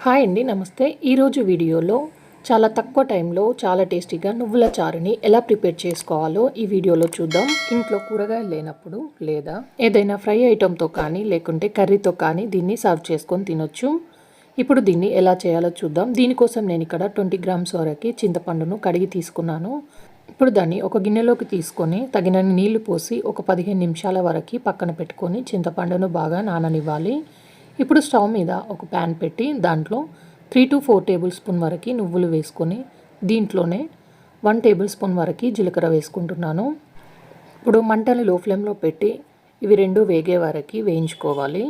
Hi అండి నమస్తే. ఈరోజు వీడియోలో చాలా తక్కువ టైంలో చాలా టేస్టీగా నువ్వుల చారుని ఎలా ప్రిపేర్ చేసుకోవాలో ఈ వీడియోలో చూద్దాం. ఇంట్లో కూరగాయలు లేనప్పుడు లేదా ఏదైనా ఫ్రై ఐటెంతో కానీ లేకుంటే కర్రీతో కానీ దీన్ని సర్వ్ చేసుకొని తినొచ్చు. ఇప్పుడు దీన్ని ఎలా చేయాలో చూద్దాం. దీనికోసం నేను ఇక్కడ ట్వంటీ గ్రామ్స్ వరకు చింతపండును కడిగి తీసుకున్నాను. ఇప్పుడు దాన్ని ఒక గిన్నెలోకి తీసుకొని తగినన్ని నీళ్ళు పోసి ఒక పదిహేను నిమిషాల వరకు పక్కన పెట్టుకొని చింతపండును బాగా నాననివ్వాలి. ఇప్పుడు స్టవ్ మీద ఒక ప్యాన్ పెట్టి దాంట్లో three to four tablespoon వరకు నువ్వులు వేసుకొని దీంట్లోనే వన్ టేబుల్ స్పూన్ వరకు జీలకర్ర వేసుకుంటున్నాను. ఇప్పుడు మంటని లో ఫ్లేమ్లో పెట్టి ఇవి రెండు వేగే వరకు వేయించుకోవాలి.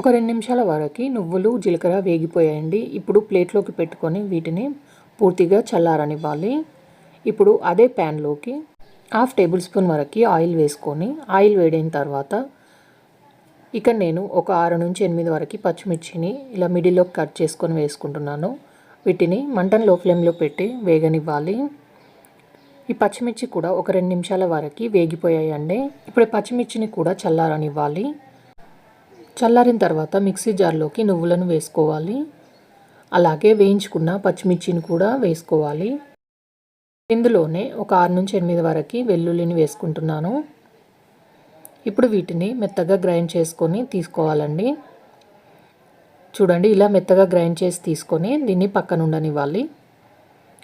ఒక రెండు నిమిషాల వరకు నువ్వులు జీలకర్ర వేగిపోయాయండి. ఇప్పుడు ప్లేట్లోకి పెట్టుకొని వీటిని పూర్తిగా చల్లారనివ్వాలి. ఇప్పుడు అదే ప్యాన్లోకి హాఫ్ టేబుల్ స్పూన్ వరకు ఆయిల్ వేసుకొని ఆయిల్ వేడైన తర్వాత ఇక నేను ఒక ఆరు నుంచి ఎనిమిది వరకు పచ్చిమిర్చిని ఇలా మిడిల్లో కట్ చేసుకొని వేసుకుంటున్నాను. వీటిని మంటను లో ఫ్లేమ్లో పెట్టి వేగనివ్వాలి. ఈ పచ్చిమిర్చి కూడా ఒక రెండు నిమిషాల వరకు వేగిపోయాయండి. ఇప్పుడు పచ్చిమిర్చిని కూడా చల్లారనివ్వాలి. చల్లారిన తర్వాత మిక్సీ జార్లోకి నువ్వులను వేసుకోవాలి. అలాగే వేయించుకున్న పచ్చిమిర్చిని కూడా వేసుకోవాలి. ఇందులోనే ఒక ఆరు నుంచి ఎనిమిది వరకు వెల్లుల్లిని వేసుకుంటున్నాను. ఇప్పుడు వీటిని మెత్తగా గ్రైండ్ చేసుకొని తీసుకోవాలండి. చూడండి ఇలా మెత్తగా గ్రైండ్ చేసి తీసుకొని దీన్ని పక్కన ఉండనివ్వాలి.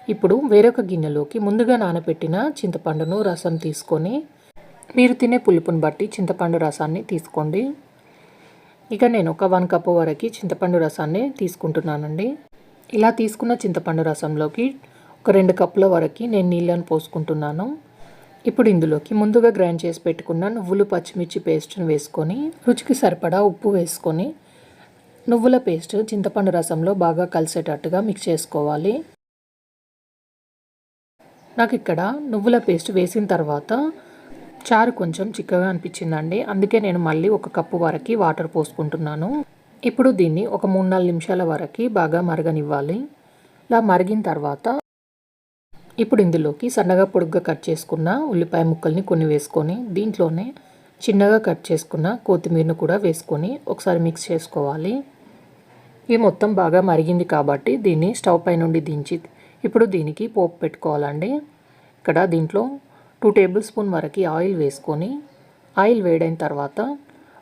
ఇప్పుడు వేరొక గిన్నెలోకి ముందుగా నానబెట్టిన చింతపండును రసం తీసుకొని మీరు తినే పులుపుని బట్టి చింతపండు రసాన్ని తీసుకోండి. ఇక నేను ఒక వన్ కప్ వరకు చింతపండు రసాన్ని తీసుకుంటున్నానండి. ఇలా తీసుకున్న చింతపండు రసంలోకి ఒక రెండు కప్పుల వరకు నేను నీళ్ళను పోసుకుంటున్నాను. ఇప్పుడు ఇందులోకి ముందుగా గ్రైండ్ చేసి పెట్టుకున్న నువ్వులు పచ్చిమిర్చి పేస్ట్ని వేసుకొని రుచికి సరిపడా ఉప్పు వేసుకొని నువ్వుల పేస్ట్ చింతపండు రసంలో బాగా కలిసేటట్టుగా మిక్స్ చేసుకోవాలి. నాకు ఇక్కడ నువ్వుల పేస్ట్ వేసిన తర్వాత చారు కొంచెం చిక్కగా అనిపించిందండి. అందుకే నేను మళ్ళీ ఒక కప్పు వరకు వాటర్ పోసుకుంటున్నాను. ఇప్పుడు దీన్ని ఒక మూడు నాలుగు నిమిషాల వరకు బాగా మరగనివ్వాలి. ఇలా మరిగిన తర్వాత ఇప్పుడు ఇందులోకి సన్నగా పొడుగ్గా కట్ చేసుకున్న ఉల్లిపాయ ముక్కల్ని కొన్ని వేసుకొని దీంట్లోనే చిన్నగా కట్ చేసుకున్న కొత్తిమీరను కూడా వేసుకొని ఒకసారి మిక్స్ చేసుకోవాలి. ఇవి మొత్తం బాగా మరిగింది కాబట్టి దీన్ని స్టవ్ పై నుండి దించి ఇప్పుడు దీనికి పోపు పెట్టుకోవాలండి. ఇక్కడ దీంట్లో టూ టేబుల్ స్పూన్ వరకు ఆయిల్ వేసుకొని ఆయిల్ వేడైన తర్వాత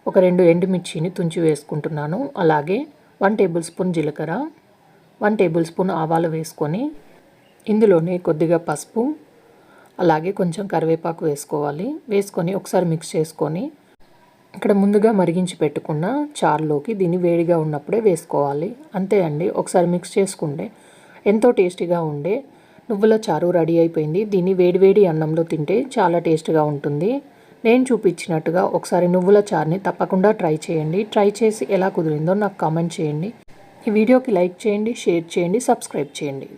ఒక రెండు ఎండుమిర్చిని తుంచి వేసుకుంటున్నాను. అలాగే వన్ టేబుల్ స్పూన్ జీలకర్ర వన్ టేబుల్ స్పూన్ ఆవాలు వేసుకొని ఇందులోనే కొద్దిగా పసుపు అలాగే కొంచెం కరివేపాకు వేసుకోవాలి. వేసుకొని ఒకసారి మిక్స్ చేసుకొని ఇక్కడ ముందుగా మరిగించి పెట్టుకున్న చారులోకి దీన్ని వేడిగా ఉన్నప్పుడే వేసుకోవాలి. అంతే అండి ఒకసారి మిక్స్ చేసుకుంటే ఎంతో టేస్టీగా ఉండే నువ్వుల చారు రెడీ అయిపోయింది. దీన్ని వేడివేడి అన్నంలో తింటే చాలా టేస్ట్గా ఉంటుంది. నేను చూపించినట్టుగా ఒకసారి నువ్వుల చారుని తప్పకుండా ట్రై చేయండి. ట్రై చేసి ఎలా కుదిరిందో నాకు కామెంట్ చేయండి. ఈ వీడియోకి లైక్ చేయండి షేర్ చేయండి సబ్స్క్రైబ్ చేయండి.